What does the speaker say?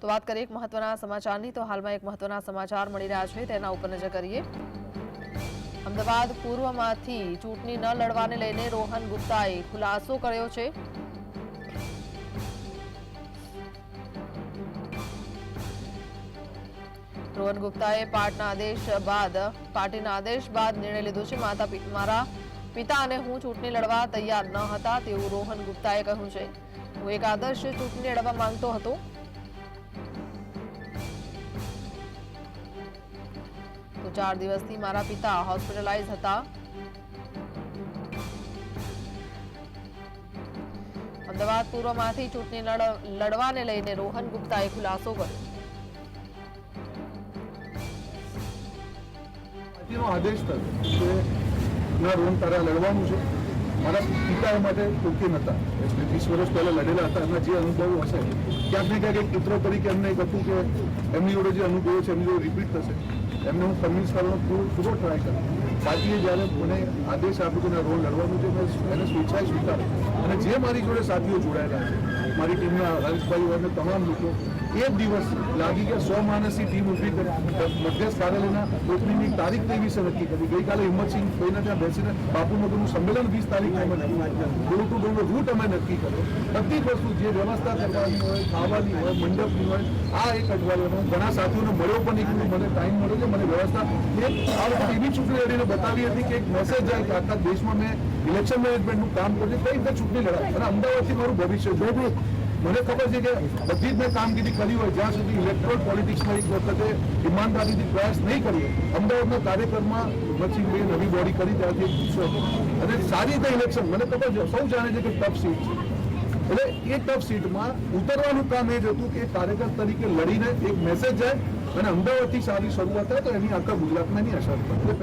તો વાત કરીએ એક મહત્વના સમાચારની, તો હાલમાં એક મહત્વના સમાચાર મળી રહ્યા છે, તેના ઉપર નજર કરીએ. અમદાવાદ પૂર્વમાંથી ચૂંટણી ન લડવાને લઈને રોહન ગુપ્તાએ ખુલાસો કર્યો છે. રોહન ગુપ્તાએ પાર્ટના આદેશ બાદ, પાર્ટીના આદેશ બાદ નિર્ણય લીધો છે. માતા મારા પિતા અને હું ચૂંટણી લડવા તૈયાર ન હતા તેવું રોહન ગુપ્તાએ કહ્યું છે. હું એક આદર્શ ચૂંટણી લડવા માંગતો હતો. ચાર દિવસથી મારા પિતા હોસ્પિટલાઇઝ હતા. અમદાવાદ પૂર્વમાંથી ચૂંટણી લડ- લડવાને લઈને રોહન ગુપ્તાએ ખુલાસો કર્યો. આદેશ થયો કે રોહન તારા લડવાનું છે. મારા પિતા એ માટે ઓકે નહોતા. એટલે વીસ વર્ષ પહેલા લડેલા હતા. એમના જે અનુભવો હશે, ક્યાંક ને ક્યાંક એક મિત્ર તરીકે એમને એક હતું કે એમની જોડે જે અનુભવો છે એમની જોડે રિપીટ થશે. એમને હું કન્વિન્સ કરવાનો પૂરો પૂરો ટ્રાય કર્યો પાર્ટીએ જ્યારે મને આદેશ આપ્યો કે રોલ લડવાનું છે, મેં એને સ્વેચ્છાએ સ્વીકાર્યો. અને જે મારી જોડે સાથીઓ જોડાયેલા છે, મારી ટીમના હરેશભાઈ અને તમામ લોકો, એ દિવસ લાગી ગયા સો માણસની ટીમ ઊભી કરી. મધ્યસ્થ કાર્યાલયના ઓપનિંગની તારીખ તે વિશે નક્કી કરી. ગઈકાલે હિંમતસિંહ કોઈના ત્યાં બેસીને બાપુ મધુનું સંમેલન વીસ તારીખે અમે નક્કી ડોર ટુ ડોરનો રૂટ અમે નક્કી કર્યો. બધી વસ્તુ જે વ્યવસ્થા કરવાની હોય, ખાવાની હોય, મંડપની હોય, આ એક અઠવાડિયાનો ઘણા સાથીઓને મળ્યો પણ એક મને ટાઈમ મળ્યો છે. મને વ્યવસ્થા એક આ એવી ચૂંટણી લડીને બતાવી હતી કે એક મેસેજ જાય કે આખા દેશમાં મેં ઇલેક્શન મેનેજમેન્ટનું કામ કર્યું કઈ રીતે ચૂંટણી લડાય? અને અમદાવાદથી મારું ભવિષ્ય જો બી મને ખબર છે કે બધી જ મેં કામગીરી કરી હોય જ્યાં સુધી ઇલેક્ટ્રોલ પોલિટિક્સમાં એક વખતે ઈમાનદારીથી પ્રયાસ નહીં કરીએ અમદાવાદના કાર્યક્રમમાં હિંમતસિંહભાઈએ નવી બોડી કરી ત્યારથી એક હતો અને સારી રીતે ઇલેક્શન મને ખબર છે સૌ જાણે છે કે ટફ સીટ છે. એટલે એ ટફ સીટમાં ઉતરવાનું કામ એ જ હતું કે કાર્યકર તરીકે લડીને એક મેસેજ જાય અને અમદાવાદથી સારી શરૂઆત થાય તો એની આખા ગુજરાતમાં એની અસર પડે